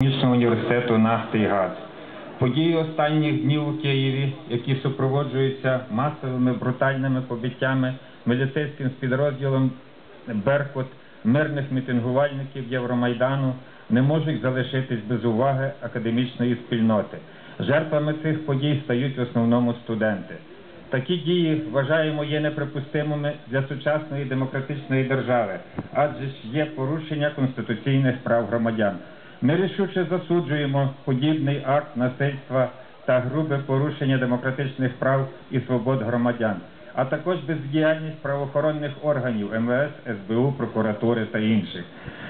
Технічного університету нафти і газ. Події останніх днів у Києві, які супроводжуються масовими брутальними побиттями міліцейським підрозділом Беркут мирних мітингувальників Євромайдану, не можуть залишитись без уваги академічної спільноти. Жертвами цих подій стають в основному студенти. Такі дії вважаємо є неприпустимими для сучасної демократичної держави, адже ж є порушення конституційних прав громадян. Ми рішуче засуджуємо подібний акт насильства та грубе порушення демократичних прав і свобод громадян, а також бездіяльність правоохоронних органів МВС, СБУ, прокуратури та інших.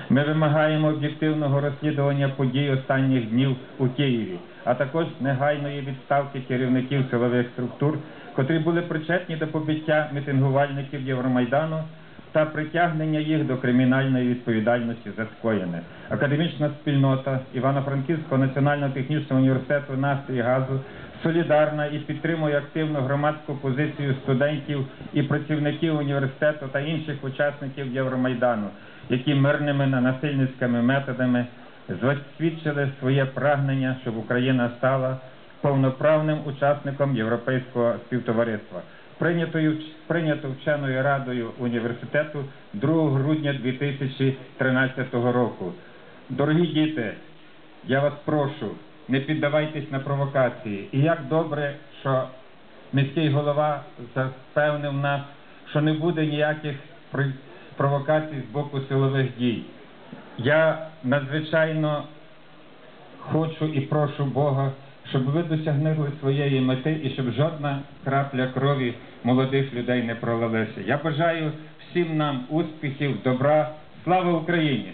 Ми вимагаємо об'єктивного розслідування подій останніх днів у Києві, а також негайної відставки керівників силових структур, котрі були причетні до побиття мітингувальників Євромайдану та притягнення їх до кримінальної відповідальності за скоєне. Академічна спільнота Івано-Франківського національного технічного університету нафти і газу солідарна і підтримує активну громадську позицію студентів і працівників університету та інших учасників Євромайдану, які мирними насильницькими методами засвідчили своє прагнення, щоб Україна стала повноправним учасником європейського співтовариства. Прийнято вченою радою університету 2 грудня 2013 року. Дорогі діти, я вас прошу, не піддавайтесь на провокації. І як добре, що міський голова запевнив нас, що не буде ніяких провокацій з боку силових дій. Я надзвичайно хочу і прошу Бога, щоб ви досягнули своєї мети і щоб жодна крапля крові молодих людей не пролилася. Я бажаю всім нам успіхів, добра. Слава Україні!